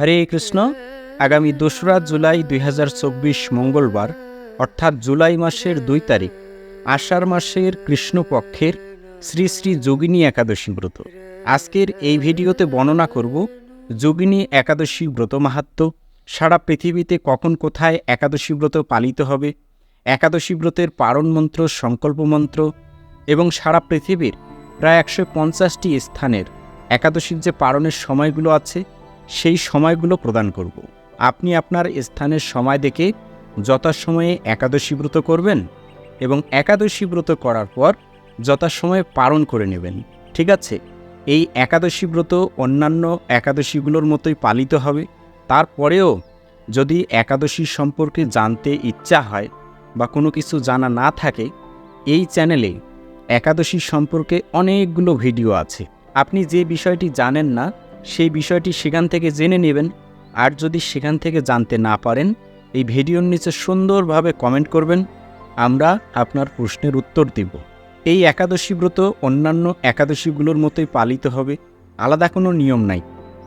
হরে কৃষ্ণ। আগামী দোসরা জুলাই দুই হাজার চব্বিশ মঙ্গলবার, অর্থাৎ জুলাই মাসের দুই তারিখ, আষাঢ় মাসের কৃষ্ণপক্ষের শ্রী শ্রী যোগিনী একাদশী ব্রত। আজকের এই ভিডিওতে বর্ণনা করব যোগিনী একাদশী ব্রত মাহাত্ম্য, সারা পৃথিবীতে কখন কোথায় একাদশী ব্রত পালিত হবে, একাদশী ব্রতের পারণ মন্ত্র, সংকল্প মন্ত্র এবং সারা পৃথিবীর প্রায় একশো পঞ্চাশটি স্থানের একাদশীর যে পারণের সময়গুলো আছে সেই সময়গুলো প্রদান করব। আপনি আপনার স্থানের সময় দেখে যথাসময়ে একাদশী ব্রত করবেন এবং একাদশী ব্রত করার পর যথাসময়ে পালন করে নেবেন। ঠিক আছে? এই একাদশী ব্রত অন্যান্য একাদশীগুলোর মতোই পালিত হবে। তারপরেও যদি একাদশী সম্পর্কে জানতে ইচ্ছা হয় বা কোনো কিছু জানা না থাকে, এই চ্যানেলে একাদশী সম্পর্কে অনেকগুলো ভিডিও আছে। আপনি যে বিষয়টি জানেন না সেই বিষয়টি সেখান থেকে জেনে নেবেন। আর যদি সেখান থেকে জানতে না পারেন, এই ভিডিওর নিচে সুন্দরভাবে কমেন্ট করবেন। আমরা আপনার প্রশ্নের উত্তর দেব। এই একাদশী ব্রত অন্যান্য একাদশীগুলোর মতোই পালিত হবে। আলাদা কোনো নিয়ম নাই।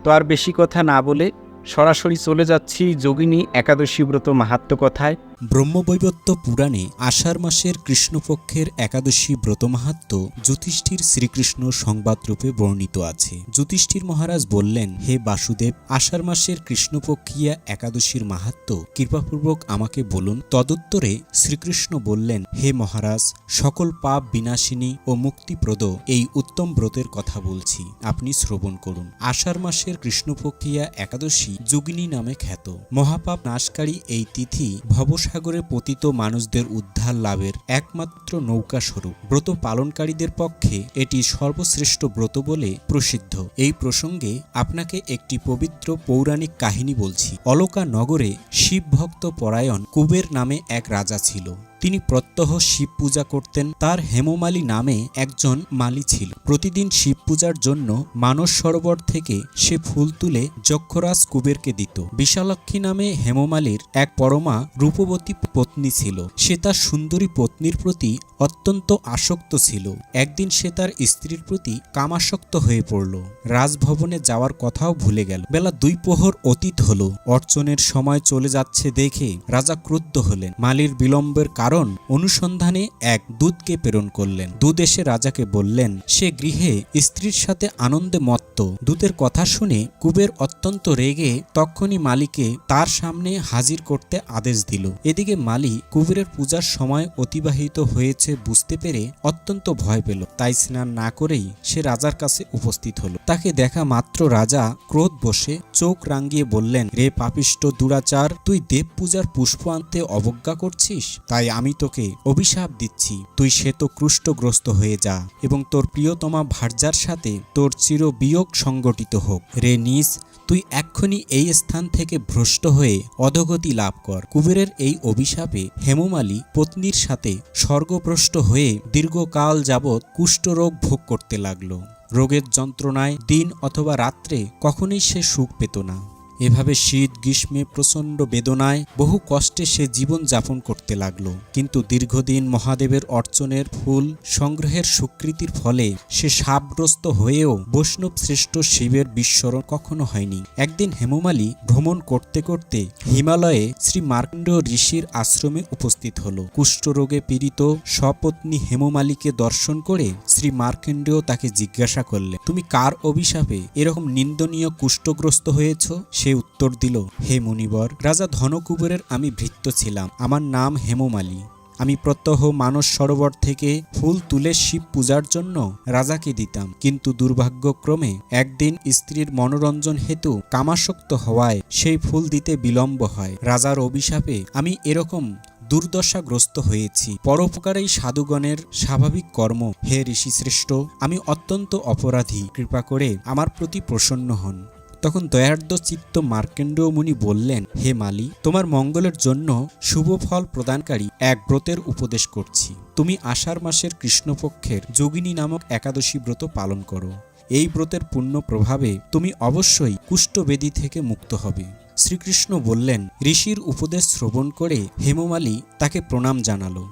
তো আর বেশি কথা না বলে সরাসরি চলে যাচ্ছি যোগিনী একাদশী ব্রত মাহাত্ম কথায়। ব্রহ্মবৈবত্য পুরাণে আষাঢ় মাসের কৃষ্ণপক্ষের একাদশী ব্রতমাহাত্ম যুধিষ্ঠির শ্রীকৃষ্ণ সংবাদরূপে বর্ণিত আছে। যুধিষ্ঠির মহারাজ বললেন, হে বাসুদেব, আষাঢ় মাসের কৃষ্ণপক্ষিয়া একাদশীর মাহাত্ম কৃপাপূর্বক আমাকে বলুন। তদুত্তরে শ্রীকৃষ্ণ বললেন, হে মহারাজ, সকল পাপ বিনাশিনী ও মুক্তিপ্রদ এই উত্তম ব্রতের কথা বলছি। আপনি শ্রবণ করুন। আষাঢ় মাসের কৃষ্ণপক্ষিয়া একাদশী যোগিনী নামে খ্যাত। মহাপাপ নাশকারী এই তিথি ভবসাগরে পতিত মানুষদের উদ্ধার লাভের একমাত্র নৌকা স্বরূপ। ব্রত পালনকারীদের পক্ষে এটি সর্বশ্রেষ্ঠ ব্রত বলে প্রসিদ্ধ। এই প্রসঙ্গে আপনাকে একটি পবিত্র পৌরাণিক কাহিনী বলছি। অলকা নগরে শিব ভক্ত পরায়ণ কুবের নামে এক রাজা ছিল। তিনি প্রত্যহ শিব পূজা করতেন। তার হেমমালী নামে একজন মালি ছিল। প্রতিদিন শিব পূজার জন্য মানস সরোবর থেকে সে ফুল তুলে যক্ষরাজ কুবেরকে দিত। বিশালক্ষী নামে হেমমালির এক পরমা রূপবতী পত্নী ছিল। সে তার সুন্দরী পত্নীর প্রতি অত্যন্ত আসক্ত ছিল। একদিন সে তার স্ত্রীর প্রতি কামাসক্ত হয়ে পড়ল। রাজভবনে যাওয়ার কথাও ভুলে গেল। বেলা দুই প্রহর অতীত হল। অর্চনের সময় চলে যাচ্ছে দেখে রাজা ক্রুদ্ধ হলেন। মালির বিলম্বের কারণ অনুসন্ধানে এক দূতকে প্রেরণ করলেন। দূত এসে রাজাকে বললেন, সে গৃহে স্ত্রীর সাথে আনন্দে মত্ত। দূতের কথা শুনে কুবের অত্যন্ত রেগে তক্ষণি মালিকে তার সামনে হাজির করতে আদেশ দিল। এদিকে মালি কুবেরের পূজার সময় অতিবাহিত হয়েছে বুঝতে পেরে অত্যন্ত ভয় পেল। তাই স্নান না করেই সে রাজার কাছে উপস্থিত হলো। তাকে দেখা মাত্র রাজা ক্রোধ বসে চোখ রাঙ্গিয়ে বললেন, রে পাপিষ্ট দুরাচার, তুই দেব পূজার পুষ্প আনতে অবজ্ঞা করছিস? তাই আমি তোকে অভিশাপ দিচ্ছি। তুই শ্বেত ক্রুষ্টগ্রস্ত হয়ে যা এবং তোর প্রিয়তমা ভার্যার সাথে তোর চির বিয়োগ সংগঠিত হোক। রে নিস, তুই এক্ষুনি এই স্থান থেকে ভ্রষ্ট হয়ে অধগতি লাভ কর। কুবেরের এই অভিশাপে হেমমালী পত্নীর সাথে স্বর্গভ্রষ্ট হয়ে দীর্ঘকাল যাবৎ কুষ্ঠরোগ ভোগ করতে লাগল। রোগের যন্ত্রণায় দিন অথবা রাত্রে কখনোই সে সুখ পেত না। এভাবে শীত, গ্রীষ্মে প্রচণ্ড বেদনায় বহু কষ্টে সে জীবন যাপন করতে লাগল। কিন্তু দীর্ঘদিন মহাদেবের অর্চনের ফুল, সংগ্রহের স্বীকৃতির ফলে সে সাপগ্রস্ত হয়েও বৈষ্ণব শ্রেষ্ঠ শিবের বিস্মরণ কখনো হয়নি। একদিন হেমমালী ভ্রমণ করতে করতে হিমালয়ে শ্রী মার্কণ্ড ঋষির আশ্রমে উপস্থিত হল। কুষ্ঠরোগে পীড়িত সপত্নী হেমমালীকে দর্শন করে শ্রী মার্কেন্ডেয় তাকে জিজ্ঞাসা করলেন, তুমি কার অভিশাপে এরকম নিন্দনীয় কুষ্ঠগ্রস্ত হয়েছ? সে উত্তর দিল, হে মুনিবর, রাজা ধনকুবেরের আমি ভৃত্য ছিলাম। আমার নাম হেমমালী। আমি প্রত্যহ মানস সরোবর থেকে ফুল তুলে শিব পূজার জন্য রাজাকে দিতাম। কিন্তু দুর্ভাগ্যক্রমে একদিন স্ত্রীর মনোরঞ্জন হেতু কামাসক্ত হওয়ায় সেই ফুল দিতে বিলম্ব হয়। রাজার অভিশাপে আমি এরকম দুর্দশাগ্রস্ত হয়েছি। পরোপকারেই সাধুগণের স্বাভাবিক কর্ম। হে ঋষিশ্রেষ্ঠ, আমি অত্যন্ত অপরাধী। কৃপা করে আমার প্রতি প্রসন্ন হন। তখন দয়ার্দ চিত্ত মার্কেন্ড মুনি বললেন, হে মালি, তোমার মঙ্গলের জন্য শুভ ফল প্রদানকারী এক ব্রতের উপদেশ করছি। তুমি আষাঢ় মাসের কৃষ্ণপক্ষের যোগিনী নামক একাদশী ব্রত পালন করো। এই ব্রতের পূর্ণ প্রভাবে তুমি অবশ্যই কুষ্ঠবেদী থেকে মুক্ত হবে। শ্রীকৃষ্ণ বললেন, ঋষির উপদেশ শ্রবণ করে হেমমালী তাকে প্রণাম জানালো।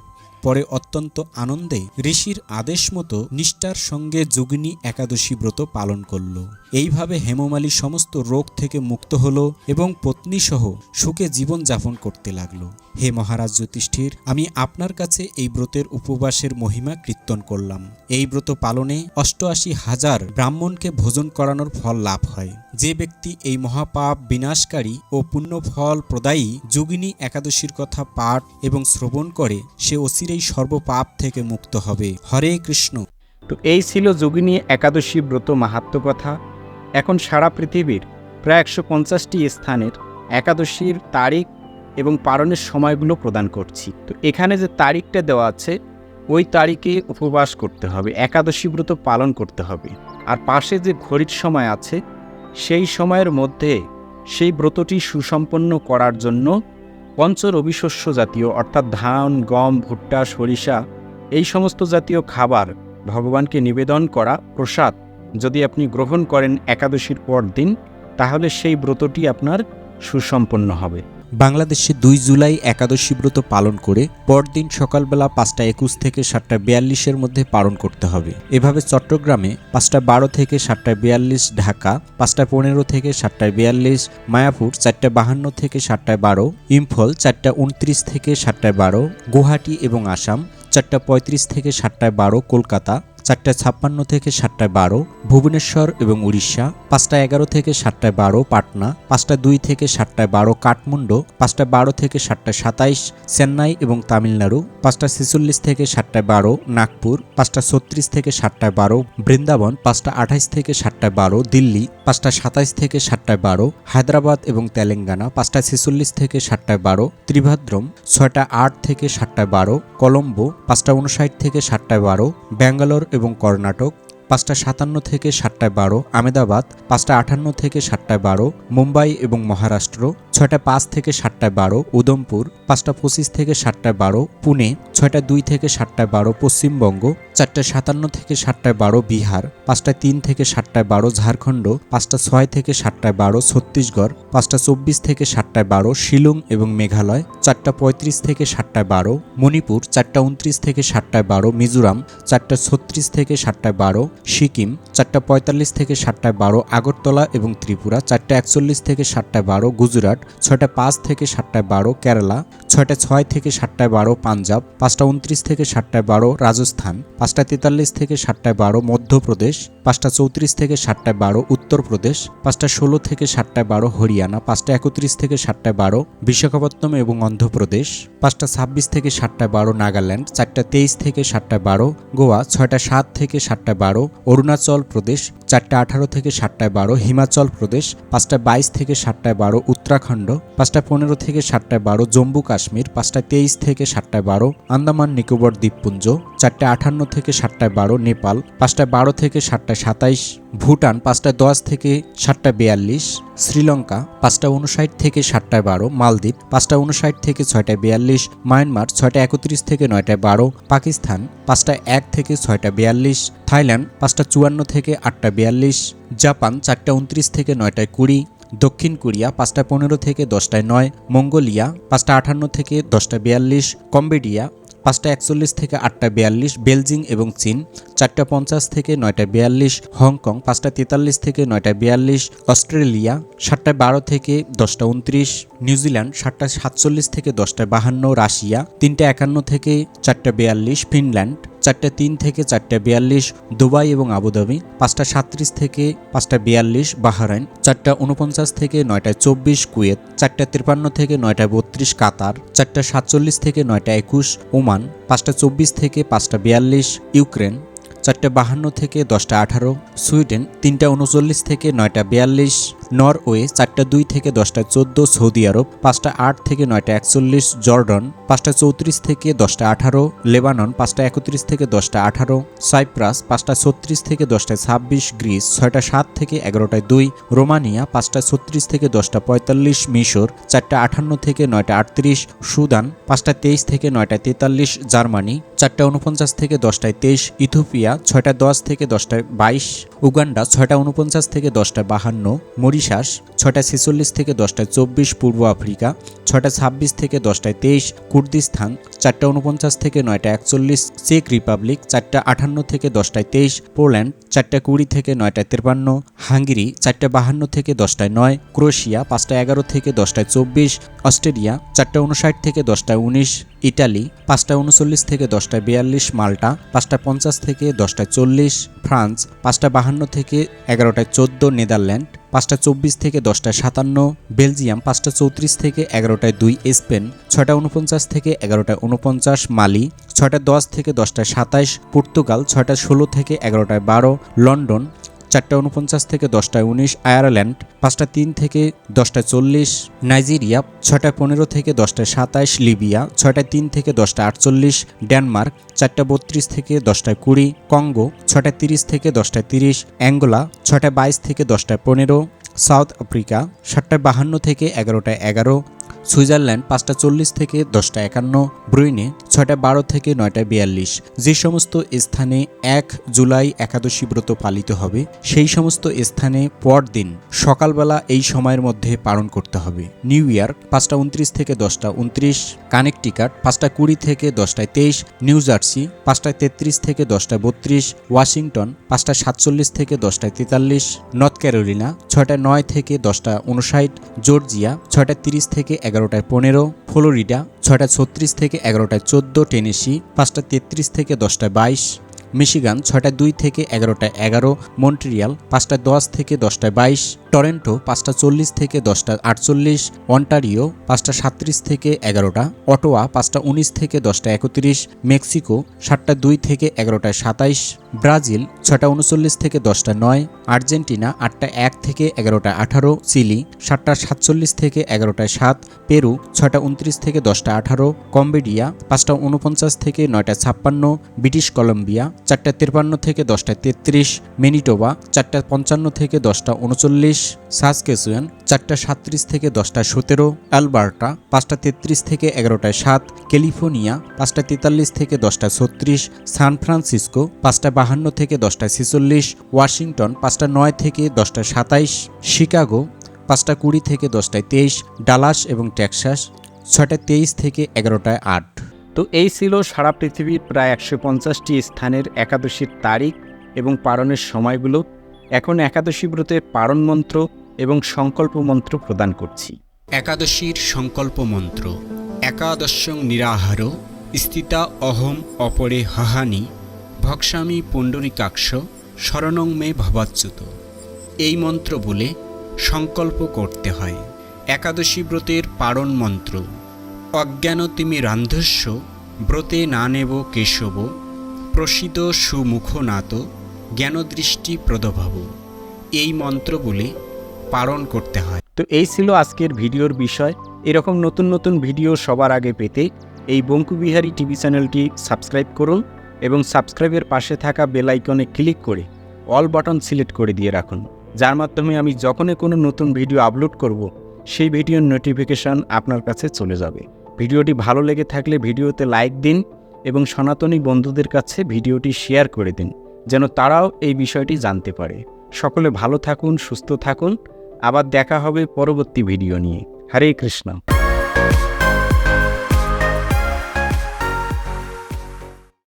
পরে অত্যন্ত আনন্দে ঋষির আদেশ মতো নিষ্ঠার সঙ্গে যোগিনী একাদশী ব্রত পালন করল। এইভাবে হেমমালী সমস্ত রোগ থেকে মুক্ত হল এবং পত্নীসহ সুখে জীবন যাপন করতে লাগল। হে মহারাজ জ্যোতিষ্ঠির আমি আপনার কাছে এই ব্রতের উপবাসের মহিমা কীর্তন করলাম। এই ব্রত পালনে অষ্টআশি হাজার ব্রাহ্মণকে ভোজন করানোর ফল লাভ হয়। যে ব্যক্তি এই মহাপাপ বিনাশকারী ও পুণ্যফল প্রদায়ী যোগিনী একাদশীর কথা পাঠ এবং শ্রবণ করে, সে অচিরেই সর্বপাপ থেকে মুক্ত হবে। হরে কৃষ্ণ। তো এই ছিল যোগিনী একাদশী ব্রত মাহাত্ম কথা। এখন সারা পৃথিবীর প্রায় একশো পঞ্চাশটি স্থানের একাদশীর তারিখ এবং পালনের সময়গুলো প্রদান করছি। তো এখানে যে তারিখটা দেওয়া আছে, ওই তারিখে উপবাস করতে হবে, একাদশী ব্রত পালন করতে হবে। আর পাশে যে ঘড়ির সময় আছে, সেই সময়ের মধ্যে সেই ব্রতটি সুসম্পন্ন করার জন্য পঞ্চরবি শস্য জাতীয়, অর্থাৎ ধান, গম, ভুট্টা, সরিষা, এই সমস্ত জাতীয় খাবার ভগবানকে নিবেদন করা প্রসাদ। যদি আপনি গ্রহণ করেন একাদশীর পর দিন তাহলে সেই ব্রতটি আপনার সুসম্পন্ন হবে। বাংলাদেশে দুই জুলাই একাদশী ব্রত পালন করে পরদিন সকালবেলা পাঁচটা একুশ থেকে সাতটা বিয়াল্লিশের মধ্যে পালন করতে হবে। এভাবে চট্টগ্রামে পাঁচটা বারো থেকে সাতটা বিয়াল্লিশ, ঢাকা পাঁচটা পনেরো থেকে সাতটায় বিয়াল্লিশ, মায়াপুর চারটা বাহান্ন থেকে সাতটায় বারো, ইম্ফল চারটা উনত্রিশ থেকে সাতটায় বারো, গুয়াহাটি এবং আসাম চারটা পঁয়ত্রিশ থেকে সাতটায় বারো, কলকাতা চারটা ছাপ্পান্ন থেকে সাতটায় বারো ভুবনেশ্বর এবং উড়িষ্যা পাঁচটা এগারো থেকে সাতটায় বারো পাটনা পাঁচটা দুই থেকে সাতটায় বারো কাঠমান্ডু পাঁচটা বারো থেকে সাতটায় সাতাইশ চেন্নাই এবং তামিলনাড়ু পাঁচটা ছেচল্লিশ থেকে সাতটায় বারো নাগপুর পাঁচটা ছত্রিশ থেকে সাতটায় বারো বৃন্দাবন পাঁচটা আঠাইশ থেকে সাতটায় বারো দিল্লি পাঁচটা সাতাইশ থেকে সাতটায় বারো হায়দ্রাবাদ এবং তেলেঙ্গানা পাঁচটা ছেচল্লিশ থেকে সাতটায় বারো ত্রিভাদ্রম ছয়টা আট থেকে সাতটায় বারো কলম্বো পাঁচটা উনষাট থেকে সাতটায় বারো ব্যাঙ্গালোর এবং কর্ণাটক, পাঁচটা সাতান্ন থেকে সাতটায় বারো আমেদাবাদ পাঁচটা আটান্ন থেকে সাতটায় বারো, মুম্বাই এবং মহারাষ্ট্র ছয়টা পাঁচ থেকে সাতটায় বারো উদমপুর পাঁচটা পঁচিশ থেকে সাতটায় বারো পুনে ছয়টা দুই থেকে সাতটায় বারো পশ্চিমবঙ্গ চারটা সাতান্ন থেকে সাতটায় বারো বিহার পাঁচটা তিন থেকে সাতটায় বারো ঝাড়খণ্ড পাঁচটা ছয় থেকে সাতটায় বারো ছত্তিশগড় পাঁচটা চব্বিশ থেকে সাতটায় বারো শিলং এবং মেঘালয় চারটা পঁয়ত্রিশ থেকে সাতটায় বারো মণিপুর চারটা উনত্রিশ থেকে সাতটায় বারো মিজোরাম চারটা ছত্রিশ থেকে সাতটায় বারো সিকিম চারটা পঁয়তাল্লিশ থেকে সাতটায় বারো আগরতলা এবং ত্রিপুরা চারটা একচল্লিশ থেকে সাতটায় বারো গুজরাট ছয়টা পাঁচ থেকে সাতটায় বারো কেরালা ছয়টা ছয় থেকে সাতটায় বারো পাঞ্জাব পাঁচটা উনত্রিশ থেকে সাতটায় বারো রাজস্থান পাঁচটা তেতাল্লিশ থেকে সাতটায় বারো মধ্যপ্রদেশ পাঁচটা চৌত্রিশ থেকে সাতটায় বারো উত্তরপ্রদেশ পাঁচটা ষোলো থেকে সাতটায় বারো হরিয়ানা পাঁচটা একত্রিশ থেকে সাতটায় বারো বিশাখাপত্তনম এবং অন্ধ্রপ্রদেশ পাঁচটা ছাব্বিশ থেকে সাতটায় বারো নাগাল্যান্ড চারটা তেইশ থেকে সাতটায় বারো গোয়া ছয়টা সাত থেকে সাতটায় বারো অরুণাচল প্রদেশ চারটা আঠারো থেকে সাতটায় বারো হিমাচল প্রদেশ পাঁচটা বাইশ থেকে সাতটায় বারো উত্তরাখণ্ড পাঁচটা পনেরো থেকে সাতটায় বারো জম্মু কাশ্মীর, পাঁচটা তেইশ থেকে সাতটায় বারো আন্দামান নিকোবর দ্বীপপুঞ্জ, চারটা আঠান্ন থেকে সাতটায় বারো নেপাল, পাঁচটা বারো থেকে সাতটায় সাতাইশ ভুটান, পাঁচটা দশ থেকে সাতটা বিয়াল্লিশ শ্রীলঙ্কা, পাঁচটা উনষাট থেকে সাতটায় বারো মালদ্বীপ, পাঁচটা উনষাট থেকে ছয়টায় বিয়াল্লিশ মায়ানমার, ছয়টা একত্রিশ থেকে নয়টায় বারো পাকিস্তান, পাঁচটা এক থেকে ছয়টা বিয়াল্লিশ থাইল্যান্ড, পাঁচটা চুয়ান্ন থেকে আটটা বিয়াল্লিশ জাপান, চারটা উনত্রিশ থেকে নয়টায় কুড়ি দক্ষিণ কোরিয়া পাঁচটা পনেরো থেকে দশটায় নয়, মঙ্গোলিয়া পাঁচটা আটান্ন থেকে দশটা বিয়াল্লিশ, কম্বোডিয়া পাঁচটা একচল্লিশ থেকে আটটা বিয়াল্লিশ, বেলজিং এবং চীন চারটা পঞ্চাশ থেকে নয়টা বিয়াল্লিশ, হংকং পাঁচটা তেতাল্লিশ থেকে নয়টা বিয়াল্লিশ, অস্ট্রেলিয়া সাতটা বারো থেকে দশটা উনত্রিশ, নিউজিল্যান্ড সাতটা সাতচল্লিশ থেকে দশটা বাহান্ন, রাশিয়া তিনটা একান্ন থেকে চারটা বিয়াল্লিশ, ফিনল্যান্ড চারটা তিন থেকে চারটা বিয়াল্লিশ, দুবাই এবং আবুধাবি, পাঁচটা সাতত্রিশ থেকে পাঁচটা বিয়াল্লিশ, বাহারাইন, চারটা উনপঞ্চাশ থেকে নয়টা চব্বিশ, কুয়েত, চারটা তিপ্পান্ন থেকে নয়টা বত্রিশ, কাতার, চারটা সাতচল্লিশ থেকে নয়টা একুশ, ওমান, পাঁচটা চব্বিশ থেকে পাঁচটা বিয়াল্লিশ, ইউক্রেন, চারটে বাহান্ন থেকে দশটা আঠারো, সুইডেন, তিনটা উনচল্লিশ থেকে নয়টা বিয়াল্লিশ নরওয়ে চারটা দুই থেকে দশটা চোদ্দ, সৌদি আরব পাঁচটা আট থেকে নয়টা একচল্লিশ, জর্ডন পাঁচটা চৌত্রিশ থেকে দশটা আঠারো, লেবানন পাঁচটা একত্রিশ থেকে দশটা আঠারো, সাইপ্রাস পাঁচটা ছত্রিশ থেকে দশটা ছাব্বিশ, গ্রিস ছয়টা সাত থেকে এগারোটায় দুই, রোমানিয়া পাঁচটা ছত্রিশ থেকে দশটা পঁয়তাল্লিশ, মিশর চারটা আটান্ন থেকে নয়টা আটত্রিশ, সুদান পাঁচটা তেইশ থেকে নয়টা তেতাল্লিশ, জার্মানি চারটা উনপঞ্চাশ থেকে দশটায় তেইশ ইথোপিয়া ছয়টা দশ থেকে দশটায় বাইশ, উগান্ডা ছয়টা উনপঞ্চাশ থেকে দশটা বাহান্ন মরিশাস মরিশাস ছটা ছেচল্লিশ থেকে দশটায় চব্বিশ পূর্ব আফ্রিকা ছটা ছাব্বিশ থেকে দশটায় তেইশ কুর্দিস্তান চারটা উনপঞ্চাশ থেকে নয়টা একচল্লিশ চেক রিপাবলিক চারটা আটান্ন থেকে দশটায় তেইশ পোল্যান্ড চারটা কুড়ি থেকে নয়টায় তেপান্ন হাঙ্গেরি চারটা বাহান্ন থেকে দশটায় নয় ক্রোয়েশিয়া পাঁচটা এগারো থেকে দশটায় চব্বিশ অস্ট্রেলিয়া চারটা উনষাট থেকে দশটায় উনিশ ইটালি পাঁচটা উনচল্লিশ থেকে দশটায় বিয়াল্লিশ মাল্টা পাঁচটা পঞ্চাশ থেকে দশটায় চল্লিশ ফ্রান্স পাঁচটা বাহান্ন থেকে এগারোটায় চোদ্দ নেদারল্যান্ড পাঁচটা চব্বিশ থেকে দশটা সাতান্ন, বেলজিয়াম পাঁচটা চৌত্রিশ থেকে এগারোটায় দুই, স্পেন ছয়টা উনপঞ্চাশ থেকে এগারোটায় উনপঞ্চাশ মালি ছয়টা দশ থেকে দশটায় সাতাইশ পর্তুগাল ছয়টা ষোলো থেকে এগারোটায় বারো, লন্ডন চারটা উনপঞ্চাশ থেকে দশটায় উনিশ, আয়ারল্যান্ড পাঁচটা তিন থেকে দশটায় চল্লিশ, নাইজেরিয়া ছটা পনেরো থেকে দশটায় সাতাইশ, লিবিয়া ছয়টা তিন থেকে দশটা আটচল্লিশ, ডেনমার্ক চারটা বত্রিশ থেকে দশটায় কুড়ি, কঙ্গো ছটা তিরিশ থেকে দশটায় তিরিশ, অ্যাঙ্গোলা ছটা বাইশ থেকে দশটায় পনেরো, সাউথ আফ্রিকা সাতটায় বাহান্ন থেকে এগারোটায় এগারো সুইজারল্যান্ড পাঁচটা চল্লিশ থেকে দশটা একান্ন, ব্রুইনে ছয়টা বারো থেকে নয়টা বিয়াল্লিশ। যে সমস্ত স্থানে এক জুলাই একাদশী ব্রত পালিত হবে, সেই সমস্ত স্থানে পরদিন সকালবেলা এই সময়ের মধ্যে পালন করতে হবে। নিউ ইয়র্ক পাঁচটা উনত্রিশ থেকে দশটা উনত্রিশ, কানেকটিকাট পাঁচটা কুড়ি থেকে দশটায় তেইশ, নিউ জার্সি পাঁচটায় তেত্রিশ থেকে দশটায় বত্রিশ, ওয়াশিংটন পাঁচটা সাতচল্লিশ থেকে দশটায় তেতাল্লিশ, নর্থ ক্যারোলিনা ছয়টা নয় থেকে দশটা উনষাট জর্জিয়া ছয়টা তিরিশ থেকে এগারোটায় পনেরো ফ্লোরিডা ছয়টা ছত্রিশ থেকে এগারোটায় চোদ্দ টেনেসি পাঁচটা তেত্রিশ থেকে দশটায় বাইশ মিশিগান ছয়টা দুই থেকে এগারোটায় এগারো, মন্ট্রিয়াল পাঁচটা দশ থেকে দশটায় বাইশ, টরেন্টো পাঁচটা চল্লিশ থেকে দশটা আটচল্লিশ, অন্টারিও পাঁচটা সাতত্রিশ থেকে এগারোটা, অটোয়া পাঁচটা উনিশ থেকে দশটা একত্রিশ, মেক্সিকো সাতটা দুই থেকে এগারোটায় সাতাইশ, ব্রাজিল ছটা উনচল্লিশ থেকে দশটা নয়, আর্জেন্টিনা আটটা এক থেকে এগারোটা আঠারো, চিলি সাতটা সাতচল্লিশ থেকে এগারোটায় সাত, পেরু ছটা উনত্রিশ থেকে দশটা আঠারো, কম্বোডিয়া পাঁচটা উনপঞ্চাশ থেকে নয়টা ছাপ্পান্ন, ব্রিটিশ কলম্বিয়া চারটা তিপ্পান্ন থেকে দশটা তেত্রিশ, মেনিটোবা চারটা পঞ্চান্ন থেকে দশটা উনচল্লিশ, সাসকেসুয়ান চারটা সাতত্রিশ থেকে দশটা সতেরো, অ্যালবার্টা পাঁচটা তেত্রিশ থেকে এগারোটায় সাত, ক্যালিফোর্নিয়া পাঁচটা তেতাল্লিশ থেকে দশটা ছত্রিশ, সান ফ্রান্সিসকো পাঁচটা বাহান্ন থেকে দশটা ছেচল্লিশ, ওয়াশিংটন পাঁচটা নয় থেকে দশটা সাতাইশ, শিকাগো পাঁচটা কুড়ি থেকে দশটায় তেইশ, ডালাস এবং টেক্সাস ছয়টা তেইশ থেকে এগারোটায় আট। তো এই ছিল সারা পৃথিবীর প্রায় একশো পঞ্চাশটি স্থানের একাদশীর তারিখ এবং পালনের সময়গুলো। এখন একাদশী ব্রতের পারণ মন্ত্র এবং সংকল্প মন্ত্র প্রদান করছি। একাদশীর সংকল্প মন্ত্র, একাদশং নিরাহার, স্থিতা অহম অপরে হাহানি, ভক্সামি পুণ্ডরিকাক্ষ, শরণং মে ভবাচ্যুত। এই মন্ত্র বলে সংকল্প করতে হয়। একাদশী ব্রতের পারণ মন্ত্র অজ্ঞান তিমি রান্ধস্য, ব্রতে না নেব কেশব, প্রসিত সুমুখ নাত, জ্ঞানদৃষ্টি প্রদভাব। এই মন্ত্র বলে পালন করতে হয়। তো এই ছিল আজকের ভিডিওর বিষয়। এরকম নতুন নতুন ভিডিও সবার আগে পেতে এই বঙ্কুবিহারী টিভি চ্যানেলটি সাবস্ক্রাইব করুন এবং সাবস্ক্রাইবের পাশে থাকা বেল আইকনে ক্লিক করে অল বাটন সিলেক্ট করে দিয়ে রাখুন। যার মাধ্যমে আমি যখনই কোনো নতুন ভিডিও আপলোড করব, সেই ভিডিওর নোটিফিকেশান আপনার কাছে চলে যাবে। ভিডিওটি ভালো লেগে থাকলে ভিডিওতে লাইক দিন এবং সনাতনী বন্ধুদের কাছে ভিডিওটি শেয়ার করে দিন, যেন তারাও এই বিষয়টি জানতে পারে। সকলে ভালো থাকুন, সুস্থ থাকুন। আবার দেখা হবে পরবর্তী ভিডিও নিয়ে। হরে কৃষ্ণ।